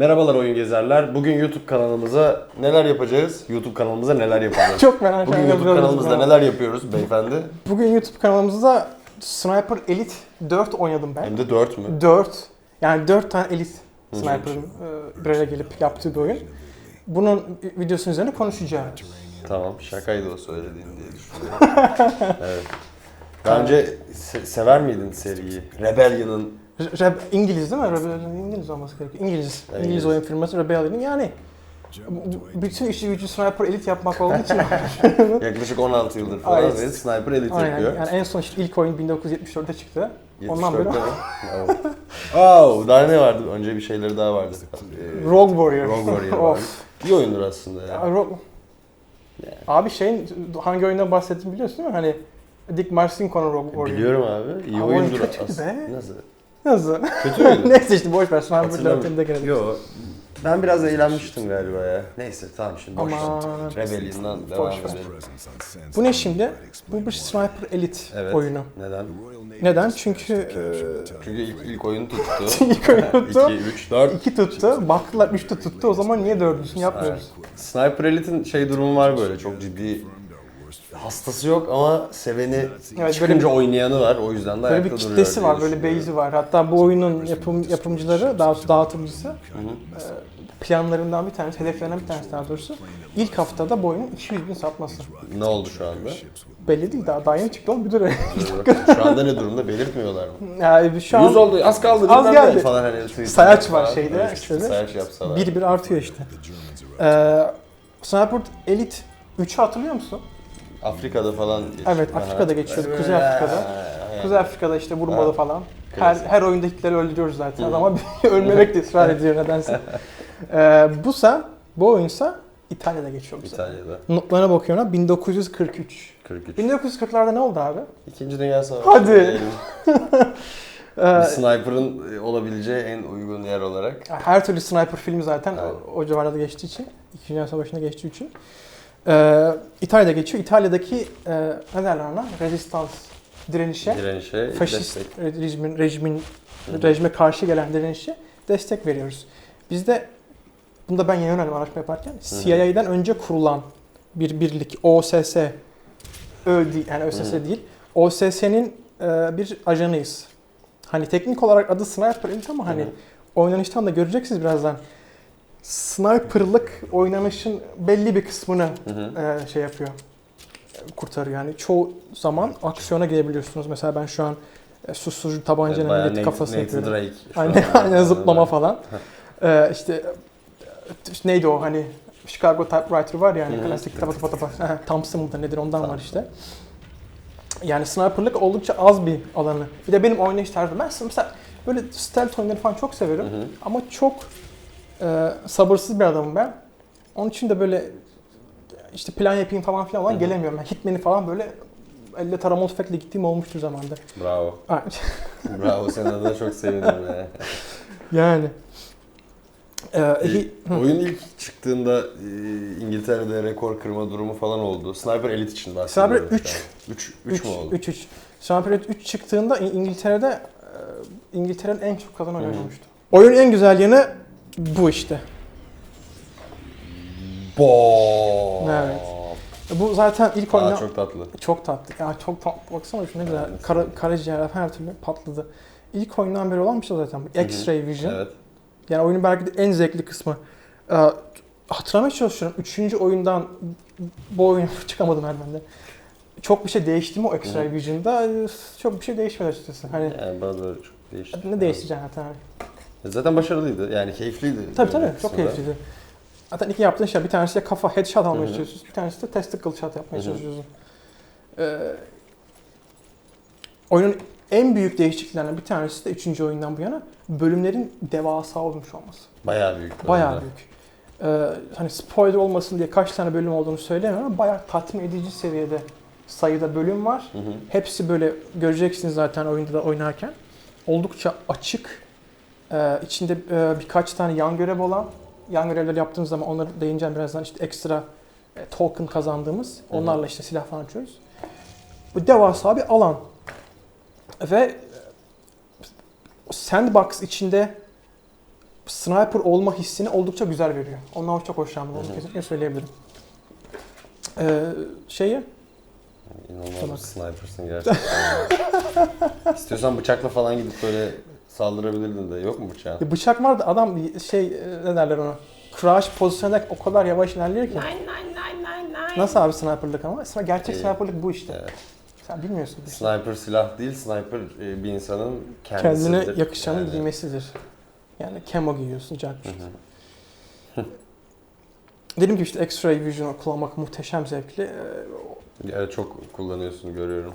Merhabalar oyun gezerler. Bugün YouTube kanalımıza neler yapacağız? YouTube kanalımıza neler yapacağız? Çok merak Bugün ediyorum. YouTube kanalımızda neler yapıyoruz beyefendi? Bugün YouTube kanalımızda Sniper Elite 4 oynadım ben. Hem de 4 mü? 4. Yani 4 tane Elite Sniper'ın e, bir araya gelip yaptığı bir oyun. Bunun videosunun üzerine konuşacağız. Tamam, şakaydı o söylediğin diye düşünüyorum. evet. Daha önce se- sever miydin seriyi? Rebellion'ın Re- İngiliz değil mi? Rebellion İngiliz olması gerekiyor. İngiliz. Evet. İngiliz oyun firması Rebellion'ın yani bütün işi gücü Sniper Elite yapmak olduğu için yaklaşık 16 yıldır falan Aynen. ve Sniper Elite Aynen. yapıyor. Yani en son işte ilk oyun 1974'te çıktı. Ondan beri 74'te? Oh. daha ne vardı? Önce bir şeyleri daha vardı. Ee, Rogue Warrior. Rogue Warrior vardı. of. İyi oyundur aslında ya. Ya, Rogue... Yani. Abi şeyin hangi oyundan bahsettiğimi biliyorsun değil mi? Hani Dick Marcinko'nun Rogue Warrior. Biliyorum abi. İyi Ama oyun oyundur aslında. Nasıl? Nasıl? Kötü müydü? Neyse işte boş ver. Sniper Hatırlamıyorum. 4'ünde gelelim. Yo. Ben biraz eğlenmiştim galiba ya. Neyse tamam şimdi boş ver. Aman. Rebellion'dan devam ver. edelim. Bu ne şimdi? Bu bir Sniper Elite Evet. oyunu. Neden? Neden? Çünkü e, Çünkü ilk, ilk oyun tuttu. ilk oyun 2, tuttu. 3, 4. 2 tuttu. Baktılar 3 de tuttu. O zaman niye dördüncüsünü yapmıyoruz? Sniper Elite'in şey durumu var böyle çok ciddi hastası yok ama seveni böyle çıkınca oynayanı var o yüzden de Böyle ayakta bir duruyor kitlesi diye var, böyle düşünüyorum. base'i var. Hatta bu oyunun yapım, yapımcıları, daha doğrusu dağıtımcısı e, planlarından bir tanesi, hedeflerinden bir tanesi daha doğrusu ilk haftada bu oyunun 200 bin satması. Ne oldu şu anda? Belli değil daha, daha yeni çıktı oğlum bir dur. şu anda ne durumda belirtmiyorlar mı? Yani şu 100 an oldu az kaldı Az bilmem ne geldi. falan hani Twitter Sayaç var falan. şeyde, Böyle küçük de. sayaç yapsalar. bir bir artıyor işte. Ee, Sniper Elite 3'ü hatırlıyor musun? Afrika'da falan geçiyor. Evet. Afrika'da geçiyordu, Kuzey Afrika'da. Kuzey Afrika'da işte vurmalı falan. Her, her oyunda Hitler'i öldürüyoruz zaten ama ölmemek de ısrar ediyor nedense. Ee, busa, bu oyunsa İtalya'da geçiyor sefer. İtalya'da. Notlarına bakıyorum ha 1943. 43. 1940'larda ne oldu abi? İkinci Dünya Savaşı. Hadi. diyelim. Ee, Bir sniper'ın e, olabileceği en uygun yer olarak. her türlü sniper filmi zaten Evet. o, o civarlarda geçtiği için, İkinci Dünya Savaşı'nda geçtiği için. Ee, İtalya'da geçiyor. İtalya'daki e, ne derler ona? Rezistans, direnişe, Direnişe faşist destek. rejimin, rejimin Hı rejime karşı gelen direnişe destek veriyoruz. Biz de bunda ben yeni öğrendim araştırma yaparken CIA'den önce kurulan bir birlik OSS Ö değil yani ÖSS değil. OSS'nin e, bir ajanıyız. Hani teknik olarak adı Sniper Elite ama hani oynanıştan da göreceksiniz birazdan. Sniper'lık oynanışın belli bir kısmını Hı hı. e, şey yapıyor. Kurtarıyor yani. Çoğu zaman aksiyona girebiliyorsunuz. Mesela ben şu an e, susturucu tabancanın milleti kafasına yapıyorum. Drake Aynen, aynen zıplama falan. Ee, işte neydi o hani Chicago Typewriter var ya hani klasik tapa tapa tapa. Thompson mıdır nedir ondan var işte. Yani sniperlık oldukça az bir alanı. Bir de benim oynayış tarzım. Ben mesela böyle stealth oyunları falan çok severim. Hı hı. Ama çok e, sabırsız bir adamım ben. Onun için de böyle işte plan yapayım falan filan olan gelemiyorum. Ben Hitman'i falan böyle elle taramalı tüfekle gittiğim olmuştur zamanda. Bravo. Bravo senin adına çok sevindim ya. yani. Ee, E, oyun ilk çıktığında e, İngiltere'de rekor kırma durumu falan oldu. Sniper Elite için bahsediyorum. Sniper üç. 3 3 mü oldu? 3-3. Sniper Elite 3 çıktığında İngiltere'de e, İngiltere'nin en çok kazanan hı. olmuştu. Oyunun en güzel yanı bu işte. Bo. Evet. Bu zaten ilk Aa, oyunda çok tatlı. çok tatlı. Ya çok tatlı. Baksana şu ne güzel. Kara, karaciğer her türlü patladı. İlk oyundan beri olan bir şey zaten. bu. X-Ray Vision. Evet. Yani oyunun belki de en zevkli kısmı. Ee, hatırlamaya çalışıyorum. Üçüncü oyundan bu oyun çıkamadım herhalde. Çok bir şey değişti mi o X-Ray. Vision'da? Çok bir şey değişmedi açıkçası. Hani Yani bana da çok değişti. ne değiştireceksin zaten? Zaten başarılıydı. Yani keyifliydi. Tabii tabii çok keyifliydi. Zaten iki yaptığın şey bir tanesi de kafa headshot almaya Hı hı. çalışıyorsun. Bir tanesi de testicle shot yapmaya Hı hı. çalışıyorsun. Ee, oyunun en büyük değişikliklerinden bir tanesi de üçüncü oyundan bu yana bölümlerin devasa olmuş olması. Bayağı büyük. Bayağı büyük. Ee, hani spoiler olmasın diye kaç tane bölüm olduğunu söylemiyorum ama bayağı tatmin edici seviyede sayıda bölüm var. Hı hı. Hepsi böyle göreceksiniz zaten oyunda da oynarken. Oldukça açık. Ee, içinde e, birkaç tane yan görev olan. Yan görevleri yaptığımız zaman onları değineceğim birazdan işte ekstra e, token kazandığımız. Onlarla işte silah falan açıyoruz. Bu devasa bir alan. Ve e, sandbox içinde sniper olma hissini oldukça güzel veriyor. Ondan çok hoşlandım. Onu kesinlikle söyleyebilirim. Ee, şeyi İnanılmaz bir sniper'sın gerçekten. İstiyorsan bıçakla falan gidip böyle saldırabilirdin de yok mu bıçağın? bir bıçak vardı adam şey e, ne derler ona crouch pozisyonda o kadar yavaş ilerliyor ki. Nasıl abi sniperlık ama? Sonra gerçek Ee, sniperlık bu işte. Evet. Sen bilmiyorsun. işi. Sniper silah değil, sniper e, bir insanın kendisidir. Kendine yakışanı Yani. giymesidir. Yani camo giyiyorsun, cart Hı hı. Dediğim gibi işte X-ray vision kullanmak muhteşem zevkli. Ee, Evet, çok kullanıyorsun görüyorum.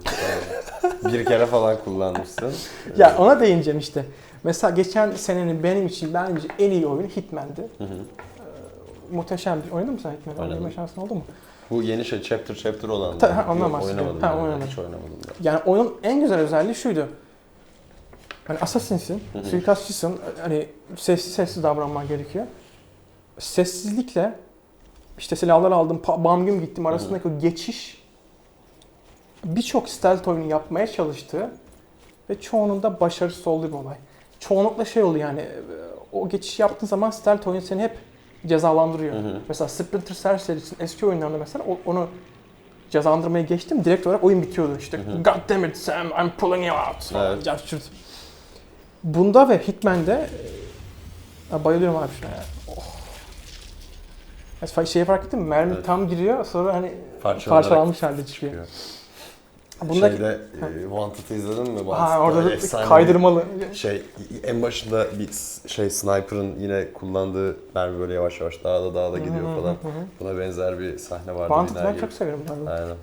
bir kere falan kullanmışsın. Ya ona değineceğim işte. Mesela geçen senenin benim için bence en iyi oyunu Hitman'di. Hı hı. Muhteşem bir oynadın mı sen Hitman'ı? Oynadım. Oynama şansın oldu mu? Bu yeni şey chapter chapter olan. Ta- ha, ondan bahsediyorum. Ha, ben, oynamadım. Hiç oynamadım da. Yani oyunun en güzel özelliği şuydu. Hani assassin'sin, suikastçısın, hani sessiz sessiz davranman gerekiyor. Sessizlikle işte silahları aldım, bam güm gittim arasındaki o geçiş birçok stealth oyunu yapmaya çalıştığı ve çoğunun da başarısız olduğu bir olay. Çoğunlukla şey oluyor yani o geçiş yaptığın zaman stealth oyun seni hep cezalandırıyor. Hı hı. Mesela Splinter Cell serisinin eski oyunlarında mesela onu cezalandırmaya geçtim. Direkt olarak oyun bitiyordu. İşte Hı hı. God damn it Sam, I'm pulling you out. Evet. cart curt. Bunda ve Hitman'de bayılıyorum abi şuna ya. Oh. Ya şeyi fark ettin mi? Mermi Evet. tam giriyor sonra hani parçalanmış halde çıkıyor. çıkıyor. Bunda Şeyde e, Wanted'ı izledin mi? ha, Wanted'da orada da efsane kaydırmalı. Şey en başında bir şey sniper'ın yine kullandığı mermi böyle yavaş yavaş dağda dağda gidiyor Hı falan. hı hı. Buna benzer bir sahne vardı. Wanted biner ben gibi. çok severim. arada. Aynen.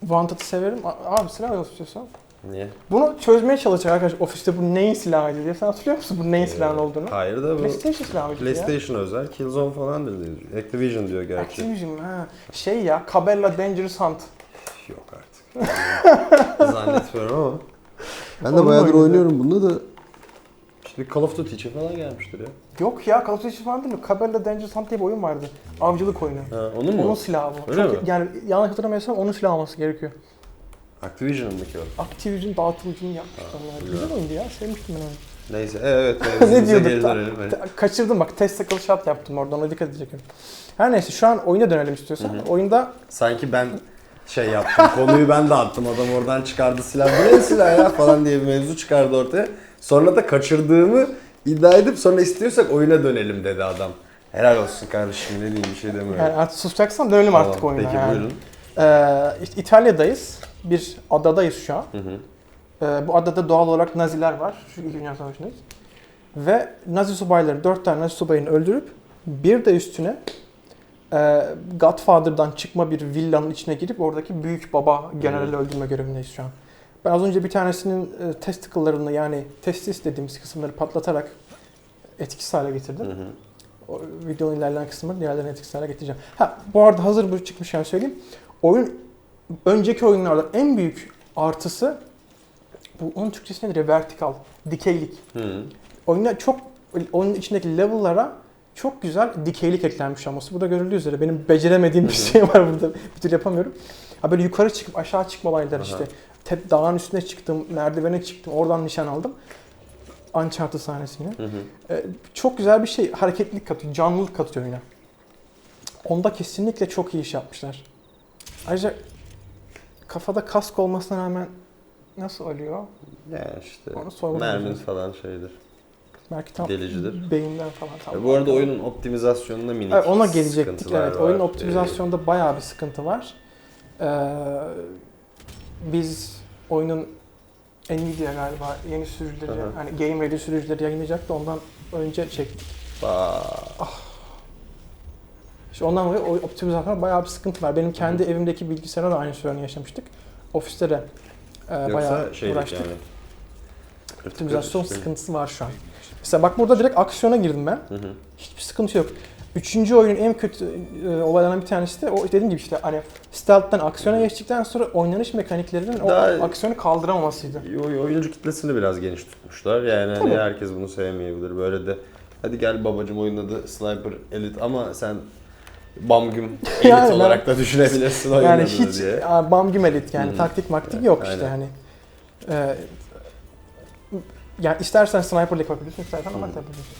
Wanted'ı severim. Abi silah yok istiyorsan. Niye? Bunu çözmeye çalışacak arkadaş ofiste bu neyin silahıydı diye. Sen hatırlıyor musun bu neyin Ee, olduğunu? Hayır da bu PlayStation silahı mıydı ya? PlayStation özel. Killzone falandır diyor. Activision diyor gerçi. Activision ha. Şey ya, Cabela Dangerous Hunt. Yok artık. Zannetmiyorum ama. Ben de bayağıdır oynuyorum bunda da. İşte Call of Duty için falan gelmiştir ya. Yok ya, Call of Duty falan değil mi? Cabela Dangerous Hunt diye bir oyun vardı. Avcılık oyunu. Ha, onun mu? Onun silahı bu. Öyle Çok, mi? Yani yanlış hatırlamıyorsam onun silahı olması gerekiyor. Activision'ın mı ki o? Activision dağıtımcını yapmışlar. Güzel. Güzel oyundu ya, sevmiştim ben onu. Neyse evet. ne mevzumuza diyorduk. Evet. Ta- Kaçırdım bak, testicle shot yaptım orada, ona dikkat edeceğim. Her neyse, şu an oyuna dönelim istiyorsan. Hı hı. Oyunda Sanki ben şey yaptım, konuyu ben dağıttım. Adam oradan çıkardı silah. Bu ne silah ya falan diye bir mevzu çıkardı ortaya. Sonra da kaçırdığımı iddia edip sonra istiyorsak oyuna dönelim dedi adam. Helal olsun kardeşim ne diyeyim bir şey demiyorum. yani artık susacaksan dönelim Tamam, artık oyuna. Peki yani. buyurun. Ee, İt- İtalya'dayız. Bir adadayız şu an. Hı hı. Ee, bu adada doğal olarak Naziler var. Şu İkinci Dünya Savaşı'ndayız. Ve Nazi subayları, dört tane Nazi subayını öldürüp bir de üstüne e, Godfather'dan çıkma bir villanın içine girip oradaki büyük baba generali öldürme görevindeyiz şu an. Ben az önce bir tanesinin e, testicle'larını yani testis dediğimiz kısımları patlatarak etkisiz hale getirdim. Hı hı. O videonun ilerleyen kısımları diğerlerini etkisiz hale getireceğim. Ha bu arada hazır bu çıkmışken söyleyeyim. Oyun önceki oyunlarda en büyük artısı bu onun Türkçesi nedir? Vertikal, dikeylik. Hı hı. Oyunda çok oyunun içindeki level'lara çok güzel dikeylik eklenmiş olması. Bu da görüldüğü üzere benim beceremediğim bir şey var burada. Bir türlü yapamıyorum. Ha böyle yukarı çıkıp aşağı çıkma olayları işte. Te- dağın üstüne çıktım, merdivene çıktım, oradan nişan aldım. Uncharted sahnesini. Hı hı. Ee, çok güzel bir şey. Hareketlilik katıyor, canlılık katıyor oyuna. Onda kesinlikle çok iyi iş yapmışlar. Ayrıca kafada kask olmasına rağmen nasıl ölüyor? Ya işte Onu mermin falan şeydir. Belki tam Delicidir. beyinden falan. Tam E, bu arada oyunun optimizasyonunda minik Evet, ona gelecektik. Evet, var. oyun E, optimizasyonda bayağı bir sıkıntı var. Ee, biz oyunun Nvidia galiba yeni sürücüleri, Hı hı. hani Game Ready sürücüleri yayınlayacaktı. Ondan önce çektik. Aa, İşte ondan dolayı o optimizasyonda bayağı bir sıkıntı var. Benim kendi evimdeki bilgisayara da aynı sorunu yaşamıştık. Ofiste de e, bayağı Yoksa uğraştık. yani. Optimizasyon İşte- sıkıntısı var şu an. Mesela bak burada direkt aksiyona girdim ben. Hı hı. Hiçbir sıkıntı yok. Üçüncü oyunun en kötü e, olaylarından bir tanesi de o dediğim gibi işte hani stealth'tan aksiyona geçtikten sonra oynanış mekaniklerinin o aksiyonu kaldıramamasıydı. Oy- Oyuncu kitlesini biraz geniş tutmuşlar. Yani hani herkes bunu sevmeyebilir. Böyle de hadi gel babacım oyunun adı Sniper Elite ama sen Bamgüm Elite Yani ben- olarak da düşünebilirsin oyunun Yani adını hiç diye. a, bam gümelit yani Hı. taktik maktik yok işte aynen. hani. Ee, Yani istersen sniper'la yapabiliyorsun, istersen ama yapabiliyorsun.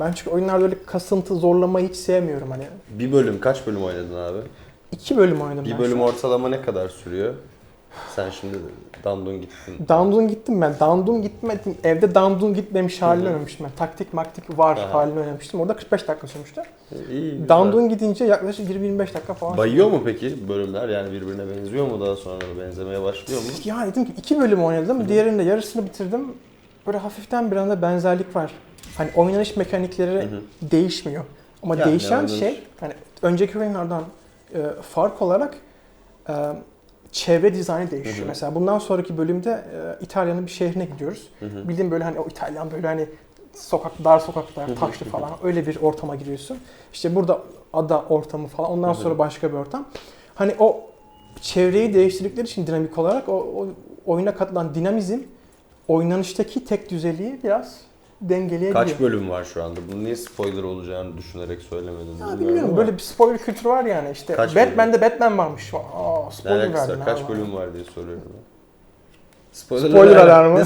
Ben çünkü oyunlarda öyle kasıntı, zorlamayı hiç sevmiyorum hani. Bir bölüm kaç bölüm oynadın abi? İki bölüm oynadım ben Bir bölüm şu an. ortalama ne kadar sürüyor? Sen şimdi dandun gittin. Dandun gittim ben. Dandun gitmedim. Evde Dandun gitmemiş halini oynamıştım ben. Taktik maktik var Aha. halini oynamıştım. Orada 45 dakika sürmüştü. İyi, güzel. Dandun gidince yaklaşık 20-25 dakika falan. Bayıyor mu peki bölümler? Yani birbirine benziyor mu daha sonra benzemeye başlıyor mu? Ya dedim ki iki bölüm oynadım. Diğerinin de yarısını bitirdim. Böyle hafiften bir anda benzerlik var. Hani oynanış mekanikleri Hı hı. değişmiyor. Ama Yani değişen oynanış- şey hani önceki oyunlardan e, fark olarak e, çevre dizaynı değişiyor. Hı hı. Mesela bundan sonraki bölümde e, İtalya'nın bir şehrine gidiyoruz. Hı hı. Bildiğin böyle hani o İtalyan böyle hani sokak dar sokaklar, Hı hı. taşlı falan öyle bir ortama giriyorsun. İşte burada ada ortamı falan ondan Hı hı. sonra başka bir ortam. Hani o çevreyi değiştirdikleri için dinamik olarak o, o oyuna katılan dinamizm oynanıştaki tek düzeliği biraz dengeleyebiliyor. Kaç bölüm var şu anda? Bunu niye spoiler olacağını düşünerek söylemedin? Ya bilmiyorum ama böyle bir spoiler kültürü var yani işte Kaç Batman'de Batman varmış. Aa, ne spoiler alakası verdin var? Kaç abi. bölüm var diye soruyorum. ben. Spoiler, Spoiler alarmı.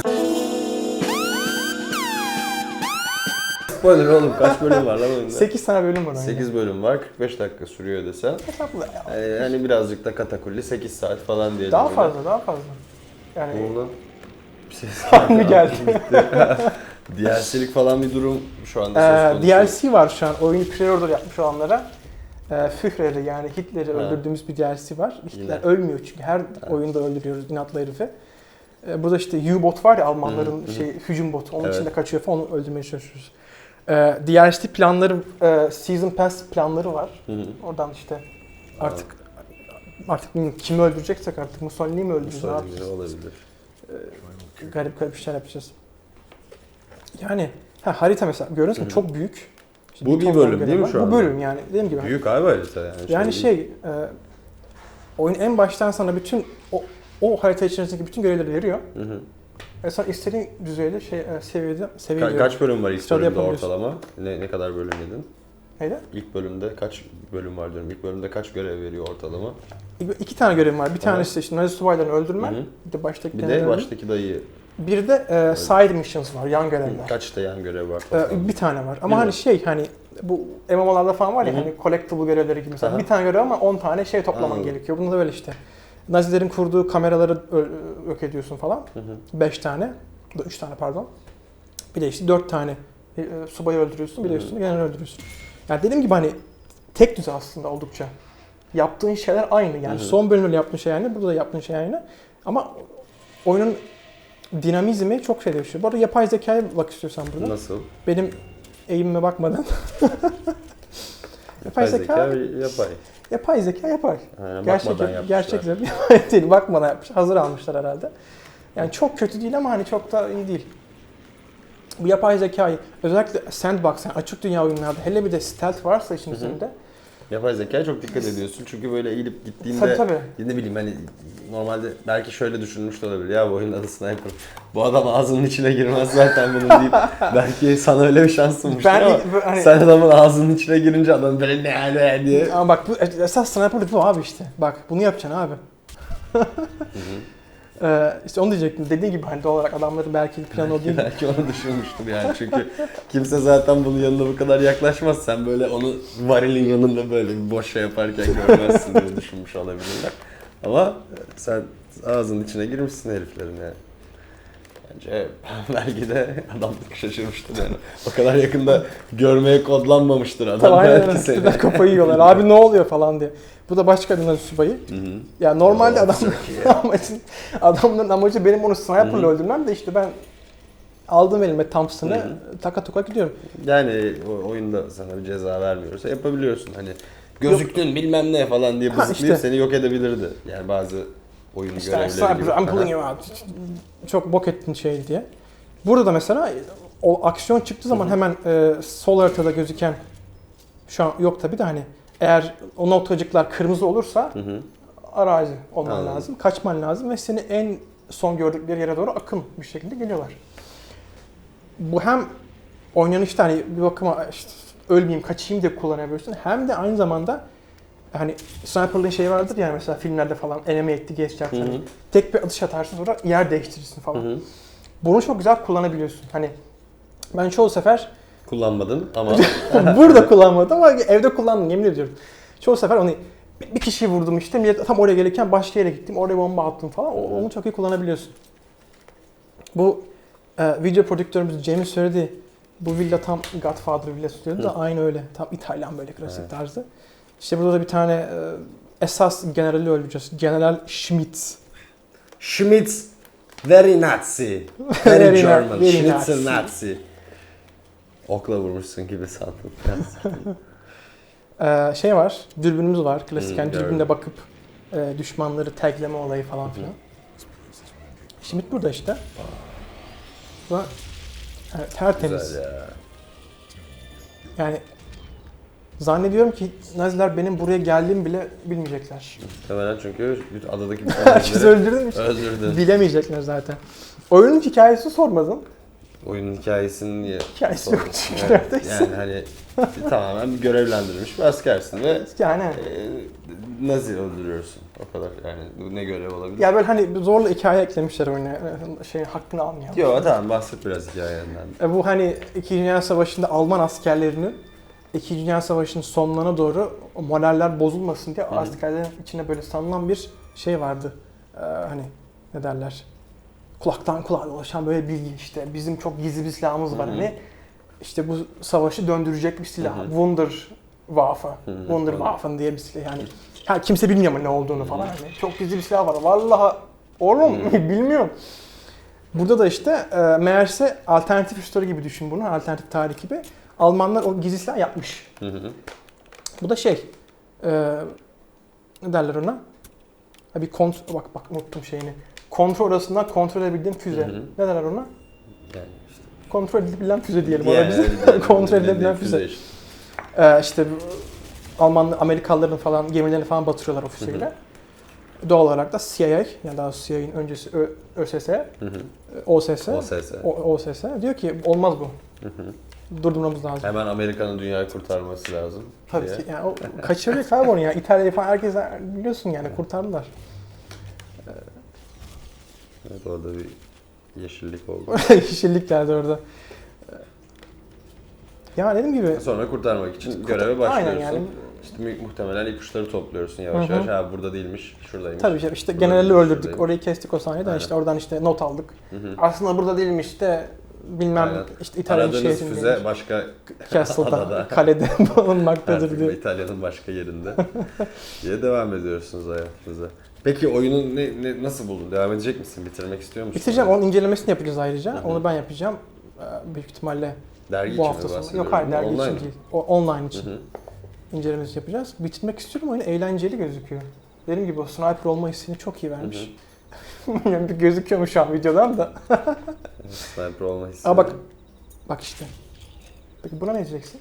Spoiler oğlum kaç bölüm var lan oyunda? 8 tane bölüm var oyunda. 8 bölüm var 45 dakika sürüyor desen. Hesapla ya. Yani, hani birazcık da katakulli 8 saat falan diyelim. Daha böyle. fazla daha fazla. Yani Ne? Bir ses Harbi geldi. DLC'lik falan bir durum şu anda söz Ee, konusu. DLC var şu an oyunu pre-order yapmış olanlara. E, Führer'i yani Hitler'i öldürdüğümüz bir DLC var. Hitler Yine. ölmüyor çünkü her oyunda öldürüyoruz inatlı herifi. E, burada işte U-Bot var ya Almanların Hı hı. şey hücum botu onun Evet. içinde kaçıyor falan onu öldürmeye çalışıyoruz. E, DLC planları, e, Season Pass planları var. Hı hı. Oradan işte artık artık bilmiyorum kimi öldüreceksek artık Mussolini'yi mi öldüreceğiz Mussolini olabilir. Garip garip bir şeyler yapacağız. Yani ha, harita mesela Hı hı. çok büyük. İşte Bu bir bölüm değil mi şu Bu anda? bölüm yani dediğim gibi. Büyük abi harita yani. yani değil. şey e, oyun en baştan sana bütün o, o harita içerisindeki bütün görevleri veriyor. Hı hı. Ve sen istediğin düzeyde şey e, seviyede seviye Ka- diyorum. kaç bölüm var ilk Sırada bölümde yapabiliyorsun. ortalama? Ne, ne kadar bölüm yedin? Neydi? İlk bölümde kaç bölüm var diyorum. İlk bölümde kaç görev veriyor ortalama? İki, tane görevim var. Bir tanesi işte Nazi subaylarını öldürmen. Bir de baştaki Bir de baştaki dayıyı. Bir de e, side missions var, yan görevler. Kaç da yan görev var? Ee, bir tane var. Ama Bir hani mi? şey hani bu MMO'larda falan var ya Hı hı. hani collectible görevleri gibi mesela. Aha. Bir tane görev ama 10 tane şey toplaman Anladım. gerekiyor. Bunda da böyle işte. Nazilerin kurduğu kameraları yok ediyorsun falan. Hı hı. 5 tane. 3 tane pardon. Bir de işte 4 tane e, subayı öldürüyorsun. Bir de üstüne general öldürüyorsun. Yani dediğim gibi hani tek düze aslında oldukça. Yaptığın şeyler aynı. Yani Hı hı. son bölümde yaptığın şey aynı. Burada da yaptığın şey aynı. Ama oyunun dinamizmi çok şey değişiyor. Bu arada yapay zekaya bak istiyorsan burada. Nasıl? Benim eğimime bakmadan. Yapay zeka- yapay. yapay zeka yapar. Aynen, Gerçek, gerçek yapay değil. Bakmadan yapmış. Hazır almışlar herhalde. Yani çok kötü değil ama hani çok da iyi değil. Bu yapay zekayı özellikle sandbox yani açık dünya oyunlarda hele bir de stealth varsa işin üzerinde. Yapay zekaya çok dikkat ediyorsun çünkü böyle eğilip gittiğinde Tabii tabii. ne bileyim hani normalde belki şöyle düşünmüş de olabilir ya bu oyunun adı Sniper. Bu adam ağzının içine girmez zaten bunu deyip belki sana öyle bir şans sunmuştur Ben ama hani sen adamın ağzının içine girince adam böyle ne ne diye. ama bak bu esas sniperlık bu abi işte. Bak bunu yapacaksın abi. Ee, işte onu diyecektim. Dediğin gibi hani doğal olarak adamların belki planı o değil. Belki onu düşünmüştür yani çünkü kimse zaten bunun yanına bu kadar yaklaşmaz. Sen böyle onu varilin yanında böyle bir boş şey yaparken görmezsin diye düşünmüş olabilirler. Ama sen ağzının içine girmişsin heriflerin yani. Bence belki de adam şaşırmıştır yani. O kadar yakında görmeye kodlanmamıştır adam Tamam aynen öyle. kafayı yiyorlar. Abi ne oluyor falan diye. Bu da başka Nazi subayı. Hı hı. Ya normalde Oo, adam çok iyi. amacın, adamların amacı benim onu sniper'la öldürmem de işte ben aldım elime Thompson'ı taka tuka gidiyorum. Yani o oyunda sana bir ceza vermiyorsa yapabiliyorsun. Hani gözüktün bilmem ne falan diye Ha, bızıklayıp işte. seni yok edebilirdi. Yani bazı oyun İşte görevleri sniper, gibi. I'm pulling you out. Çok bok ettin şey diye. Burada da mesela o aksiyon çıktığı zaman hemen e, sol haritada gözüken şu an yok tabi de hani eğer o noktacıklar kırmızı olursa Hı hı. arazi olman Anladım. lazım. Kaçman lazım ve seni en son gördükleri yere doğru akın bir şekilde geliyorlar. Bu hem oynanışta hani bir bakıma işte ölmeyeyim kaçayım diye kullanabiliyorsun. Hem de aynı zamanda hani sniper'lığın şeyi vardır yani mesela filmlerde falan enemy etti geç Hı hı. Tek bir atış atarsın sonra yer değiştirirsin Hı falan. hı. bunu çok güzel kullanabiliyorsun. Hani ben çoğu sefer Kullanmadın ama burada kullanmadım ama evde kullandım yemin ediyorum. Çoğu sefer onu bir bir kişiyi vurdum işte millet tam oraya gelirken başka yere gittim oraya bomba attım falan O- onu çok iyi kullanabiliyorsun. Bu e, video prodüktörümüz James söyledi. Bu villa tam Godfather villası diyordu da aynı öyle. Tam İtalyan böyle klasik Evet. tarzı. İşte burada da bir tane e, esas generali öldüreceğiz. General Schmidt. Schmitz very Nazi. Very, German. very Schnitzel Nazi. Nazi. Okla vurmuşsun gibi sandım. Ee, şey var, dürbünümüz var. Klasik Hmm, yani gördüm. dürbünle bakıp e, düşmanları tagleme olayı falan filan. Schmidt burada işte. Evet, tertemiz. Güzel ya. Yani zannediyorum ki Naziler benim buraya geldiğimi bile bilmeyecekler. Muhtemelen çünkü adadaki bütün Herkes Nazileri öldürdüm işte. öldürdün. Bilemeyecekler zaten. Oyunun hikayesi sormadın. Oyunun hikayesini niye Hikayesi yok çünkü neredeyse. Yani hani tamamen görevlendirilmiş bir askersin ve Yani e, Nazi öldürüyorsun. O kadar yani ne görev olabilir? ya böyle hani zorla hikaye eklemişler oyuna. Şey hakkını almayalım. Yo tamam bahset biraz hikayenden. E bu hani İkinci Dünya Savaşı'nda Alman askerlerinin İkinci Dünya Savaşı'nın sonlarına doğru moraller bozulmasın diye askerlerin içine böyle sanılan bir şey vardı. Ee, hani ne derler? Kulaktan kulağa dolaşan böyle bilgi işte. Bizim çok gizli bir silahımız var Hı hı. hani. İşte bu savaşı döndürecek bir silah. Hı hı. Wunderwaffe. Hı hı. Wunderwaffen diye bir silah yani. Ha, kimse bilmiyor ama ne olduğunu falan. Hani çok gizli bir silah var. Vallahi oğlum bilmiyorum. Burada da işte e, meğerse alternatif histori gibi düşün bunu. Alternatif tarih gibi. Almanlar o gizli silah yapmış. Hı hı. Bu da şey. e, ne derler ona? Ha, bir kont bak bak unuttum şeyini. Kontrol arasından kontrol edebildiğim füze. Hı hı. Ne derler ona? Yani işte. Kontrol edilebilen füze diyelim ona Yani biz. diyelim. kontrol edilebilen füze. işte. Ee, işte Alman Amerikalıların falan gemilerini falan batırıyorlar o füzeyle. Doğal olarak da CIA yani daha CIA'nin öncesi Ö- ÖSS, Hı hı. OSS, OSS. O- OSS diyor ki olmaz bu. Hı hı. Durdurmamız lazım. Hemen Amerika'nın dünyayı kurtarması lazım. Tabii diye. ki yani o kaçırıyor abi onu ya. İtalya'yı falan herkes biliyorsun yani kurtardılar. Evet orada bir yeşillik oldu. Yeşillik geldi orada. Ya dediğim gibi Sonra kurtarmak için göreve Aynen başlıyorsun. yani. İşte mu- muhtemelen ipuçları topluyorsun yavaş yavaş. Ha burada değilmiş, şuradaymış. tabii işte, işte generali öldürdük. şuradaymış. Orayı kestik o sahneden Aynen. işte oradan işte not aldık. Hı hı. Aslında burada değilmiş de bilmem Aynen. işte İtalya'nın Aradığınız şehrindeymiş. füze başka Castle'da, adada. kalede bulunmaktadır Artık diyor. İtalya'nın başka yerinde diye devam ediyorsunuz hayatınıza. Peki oyunu ne, ne, nasıl buldun? Devam edecek misin? Bitirmek istiyor musun? Bitireceğim. Onun incelemesini yapacağız ayrıca. Hı hı. Onu ben yapacağım. Ee, Büyük ihtimalle Dergi bu hafta sonu. bahsediyorum? Yok hayır dergi Online için değil. O, online için Hı hı. incelemesi yapacağız. Bitirmek istiyorum. Oyun eğlenceli gözüküyor. Dediğim gibi o sniper olma hissini çok iyi vermiş. yani bir gözüküyor mu şu an videodan da. Sniper olma hissi. Aa bak. Bak işte. Peki buna ne diyeceksin?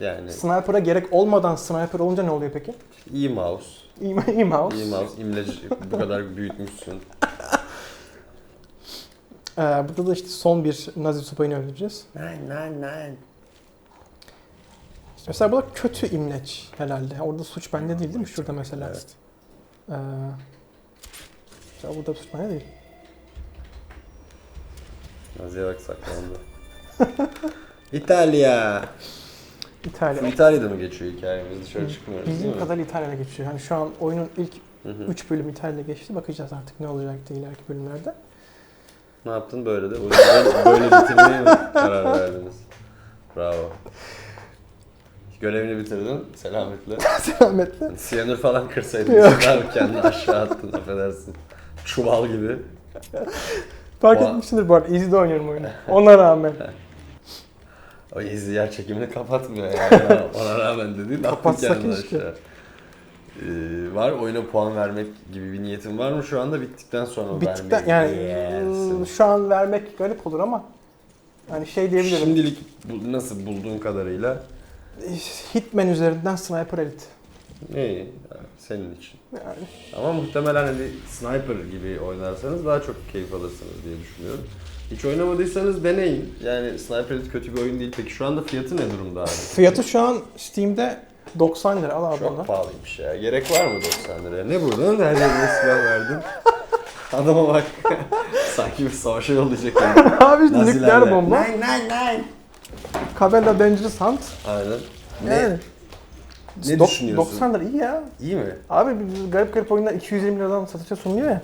Yani Sniper'a gerek olmadan sniper olunca ne oluyor peki? iyi mouse. İyi, iyi mouse. İyi mouse. imleci bu kadar büyütmüşsün. Ee, burada da işte son bir Nazi subayını öldüreceğiz. Nein, nein, nein. Mesela bu da kötü imleç herhalde. Orada suç bende değil değil mi? Şurada mesela. Evet. Ee, burada suç bende değil. Nazi'ye bak saklandı. İtalya. İtalya. Bu İtalya'da mı geçiyor hikayemiz? Dışarı çıkmıyoruz değil Bizim mi? kadar İtalya'da geçiyor. Yani şu an oyunun ilk Hı hı. 3 bölüm İtalya'da geçti. Bakacağız artık ne olacak diye ileriki bölümlerde. Ne yaptın böyle de? Böyle, böyle bitirmeye mi karar verdiniz? Bravo. Görevini bitirdin selametle. Selametle. Siyanür falan kırsaydın. Yok. Kendini aşağı attın affedersin. Çuval gibi. Fark Oha. etmişsindir bu arada. Easy'de oynuyorum oyunu. Ona rağmen. O izi yer çekimini kapatmıyor yani. Ona rağmen dediğin Kapatsak keşke. Ee, var oyuna puan vermek gibi bir niyetin var mı şu anda bittikten sonra Bittikten yani yersin? ıı, şu an vermek garip olur ama yani şey diyebilirim. Şimdilik bu- nasıl bulduğun kadarıyla Hitman üzerinden Sniper Elite. İyi senin için. Yani Ama muhtemelen hani sniper gibi oynarsanız daha çok keyif alırsınız diye düşünüyorum. Hiç oynamadıysanız deneyin. Yani Sniper Elite kötü bir oyun değil. Peki şu anda fiyatı ne durumda abi? fiyatı şu an Steam'de 90 lira. Al abi Çok pahalıymış ya. Gerek var mı 90 liraya? Ne buradan her yerine silah verdin. Adama bak. Sanki bir savaşa yollayacak. Abi işte nükleer bomba. Nine nine nine. Cabela Dangerous Hunt. Aynen. Ne? Yani. Ne Dok- düşünüyorsun? 90 lira iyi ya. İyi mi? Abi bir garip garip oyunlar 220 liradan satışa sunuluyor ya.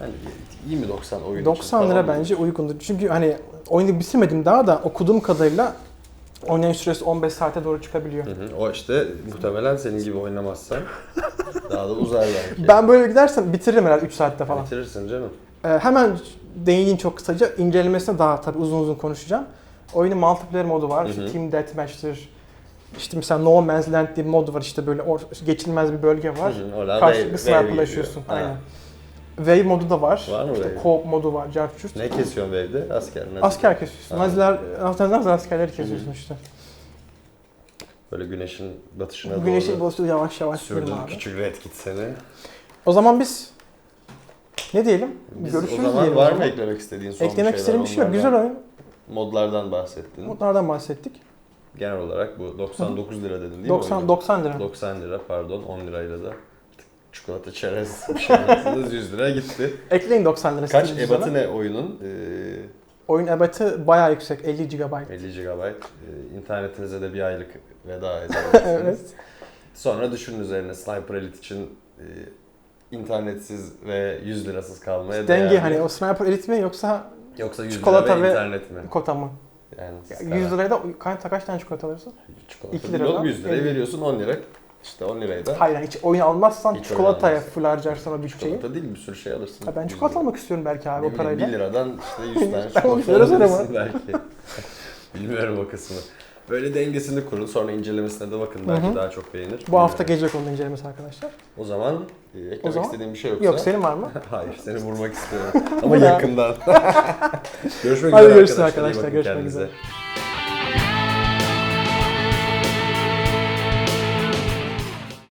Yani iyi mi 90 oyun için? 90 lira Tamam mı? bence uygundur. Çünkü hani oyunu bitirmedim daha da okuduğum kadarıyla oynayış süresi 15 saate doğru çıkabiliyor. Hı hı. O işte muhtemelen senin gibi oynamazsan daha da uzar belki. Ben böyle gidersem bitiririm herhalde 3 saatte falan. Bitirirsin canım. Ee, hemen değineyim çok kısaca. İncelemesine daha tabii uzun uzun konuşacağım. Oyunun multiplayer modu var. Hı İşte hı. Team Deathmatch'tir. İşte mesela No Man's Land diye bir mod var. İşte böyle or- geçilmez bir bölge var. Hı hı. Orada Karşılıklı wave- wave sniperlaşıyorsun. Ha. Aynen. Wave modu da var. Var mı İşte wave? Co-op modu var. Cartçurt. Ne kesiyorsun wave'de? Asker. ne? Asker kesiyorsun. Ha. Naziler, Naziler askerleri kesiyorsun işte. Böyle güneşin batışına doğru. Güneşi basıyor yavaş yavaş Sürdün abi. küçük red kit seni. O zaman biz ne diyelim? Biz Görüşürüz o zaman diyelim. var mı eklemek istediğin son Eklemek bir şeyler? istediğim bir şey yok. onlardan? Güzel oyun. Modlardan bahsettin. Modlardan bahsettik. Genel olarak bu 99 lira dedin değil mi? 90 oyun? 90 lira. 90 lira pardon 10 lirayla da çikolata çerez bir şey yaptınız 100 lira gitti. Ekleyin 90 lira. Kaç ebatı ne oyunun? Ee, Oyun ebatı bayağı yüksek. 50 GB. 50 GB. Ee, internetinize de bir aylık veda edebilirsiniz. evet. Sonra düşünün üzerine Sniper Elite için e, internetsiz ve 100 lirasız kalmaya değer Denge mi? hani o Sniper Elite mi yoksa Yoksa 100 çikolata lira ve- internet mi? kota mı? Yani Ya, siz 100 karar- liraya da kaç, kaç tane çikolata alırsın? çikolata iki değil liradan oğlum, 100 liraya 50. veriyorsun 10 lira. İşte 10 lirayı da Hayır yani hiç oyun almazsan Hiç çikolataya full harcarsan o bütçeyi. çikolata değil bir sürü şey alırsın. Ha, ben 100 çikolata almak istiyorum belki abi Ne o parayla. 1 liradan işte 100 tane çikolata alabilirsin belki. Bilmiyorum o kısmını. Böyle dengesini kurun sonra incelemesine de bakın belki Hı hı. daha çok beğenir. Bu hafta gelecek onun incelemesi arkadaşlar. O zaman e, eklemek O zaman- istediğim bir şey yoksa. Yok senin var mı? Hayır seni vurmak istiyorum ama Ya. yakından. görüşmek Hadi üzere görüşürüz arkadaşlar. arkadaşlar, görüşmek kendinize. üzere.